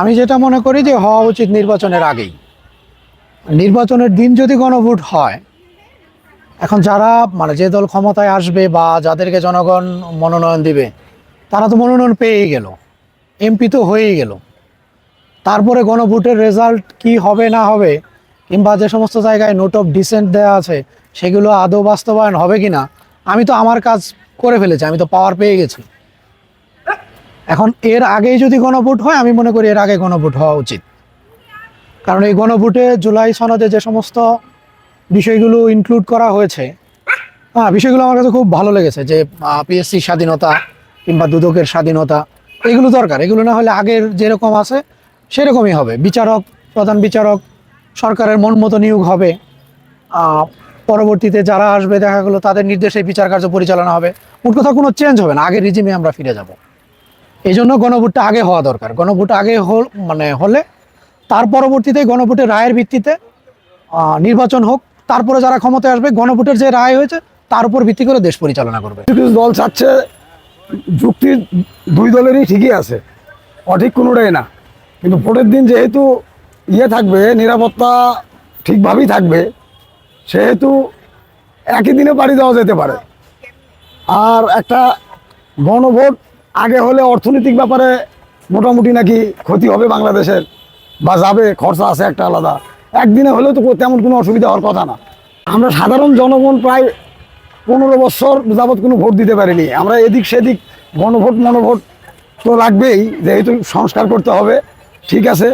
আমি যেটা মনে করি যে হওয়া উচিত নির্বাচনের আগেই। নির্বাচনের দিন যদি গণভোট হয়, এখন যারা মানে যে দল ক্ষমতায় আসবে বা যাদেরকে জনগণ মনোনয়ন দিবে, তারা তো মনোনয়ন পেয়েই গেল, এমপি তো হয়েই গেল। তারপরে গণভোটের রেজাল্ট কি হবে না হবে, কিংবা যে সমস্ত জায়গায় নোট অফ ডিসেন্ট দেওয়া আছে, সেগুলো আদৌ বাস্তবায়ন হবে কি না আমি তো আমার কাজ করে ফেলেছি, আমি তো পাওয়ার পেয়ে গেছি। এখন এর আগেই যদি গণভোট হয়, আমি মনে করি এর আগে গণভোট হওয়া উচিত। কারণ এই গণভোটে জুলাই সনদে যে সমস্ত বিষয়গুলো ইনক্লুড করা হয়েছে হ্যাঁ বিষয়গুলো আমার কাছে খুব ভালো লেগেছে যে পিএসসি স্বাধীনতা কিংবা দুদকের স্বাধীনতা, এগুলো দরকার। এগুলো না হলে আগের যেরকম আছে, সেরকমই হবে। বিচারক, প্রধান বিচারক, সরকারের মন মতো নিয়োগ হবে। পরবর্তীতে যারা আসবে দেখা গেলো, তাদের নির্দেশে বিচার কার্য পরিচালনা হবে। মোট কথা কোনো চেঞ্জ হবে না। আগের রিজিমে আমরা ফিরে যাব। এই জন্য গণভোটটা আগে হওয়া দরকার। গণভোট আগে হল মানে হলে তার পরবর্তীতে গণভোটের রায়ের ভিত্তিতে নির্বাচন হোক, তারপরে যারা ক্ষমতায় আসবে, গণভোটের যে রায় হয়েছে, তার উপর ভিত্তি করে দেশ পরিচালনা করবে। কিছু দল চাচ্ছে, যুক্তি দুই দলেরই ঠিকই আছে। অঠিক কোনোটাই না। কিন্তু ভোটের দিন যেহেতু ইয়ে থাকবে, নিরাপত্তা ঠিকভাবেই থাকবে, সেহেতু একই দিনে পাড়ি দেওয়া যেতে পারে। আর একটা গণভোট আগে হলে অর্থনৈতিক ব্যাপারে মোটামুটি নাকি ক্ষতি হবে বাংলাদেশের বা যাবে, খরচা আছে একটা আলাদা। একদিনে হলেও তো তেমন কোনো অসুবিধা হওয়ার কথা না। আমরা সাধারণ জনগণ প্রায় পনেরো বছর যাবৎ কোনো ভোট দিতে পারিনি। আমরা এদিক সেদিক গণভোট, মনোভোট তো লাগবেই, যেহেতু সংস্কার করতে হবে, ঠিক আছে।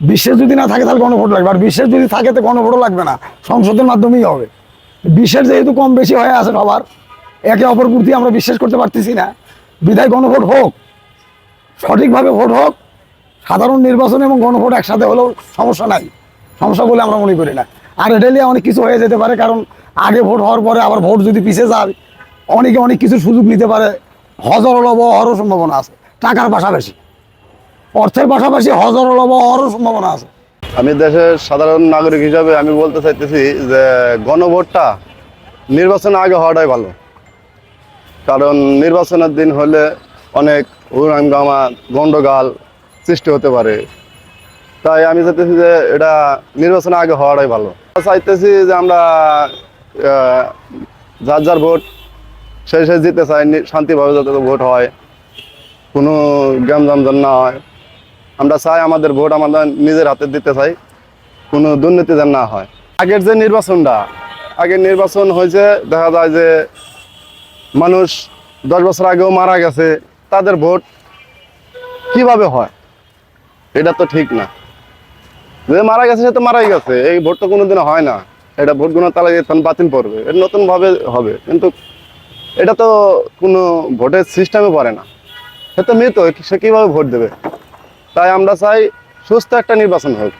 বিশ্বের যদি না থাকে তাহলে গণভোট লাগবে। আর বিশ্বের যদি থাকে তো গণভোটও লাগবে না। সংসদের মাধ্যমেই হবে। বিশ্বের যেহেতু কম বেশি হয়ে আছে সবার, একে অপর প্রতি আমরা বিশ্বাস করতে পারতেছি না। বিধায় গণভোট হোক, সঠিকভাবে ভোট হোক, সাধারণ নির্বাচন এবং গণভোট একসাথে হলেও সমস্যা নাই। সমস্যা বলে আমরা মনে করি না। আর এটা নিয়ে অনেক কিছু হয়ে যেতে পারে, কারণ আগে ভোট হওয়ার পরে আবার ভোট যদি পিছিয়ে যায়, অনেকে অনেক কিছু সুযোগ নিতে পারে। হজর লব হওয়ারও সম্ভাবনা আছে, টাকার পাশাপাশি। অর্থের পাশাপাশি হজর লব হওয়ারও সম্ভাবনা আছে। আমি দেশের সাধারণ নাগরিক হিসাবে আমি বলতে চাইতেছি যে, গণভোটটা নির্বাচনের আগে হওয়াটাই ভালো। কারণ নির্বাচনের দিন হলে অনেক উড়াঙ্গামা গন্ডগাল সৃষ্টি হতে পারে। তাই আমি চাইতেছি যে এটা নির্বাচনের আগে হওয়াটাই ভালো। চাইতেছি যে আমরা যার যার ভোট সেই সেই জিতে চাই শান্তিভাবে যাতে ভোট হয়, কোনো গ্যামজাম যেন না হয়। আমরা চাই আমাদের ভোট আমাদের নিজের হাতে দিতে চাই, কোনো দুর্নীতি যেন না হয়। আগের যে নির্বাচনটা, আগের নির্বাচন হয়েছে, দেখা যায় যে মানুষ দশ বছর আগেও মারা গেছে, তাদের ভোট কীভাবে হয়? এটা তো ঠিক না। যে মারা গেছে, সে তো মারাই গেছে। এই ভোট তো কোনোদিন হয় না। এটা ভোটগুলো তাহলে তখন বাতিল পড়বে। এটা নতুনভাবে হবে। কিন্তু এটা তো কোনো ভোটের সিস্টেমে পড়ে না। সে তো মৃত, সে কীভাবে ভোট দেবে? তাই আমরা চাই সুস্থ একটা নির্বাচন হোক।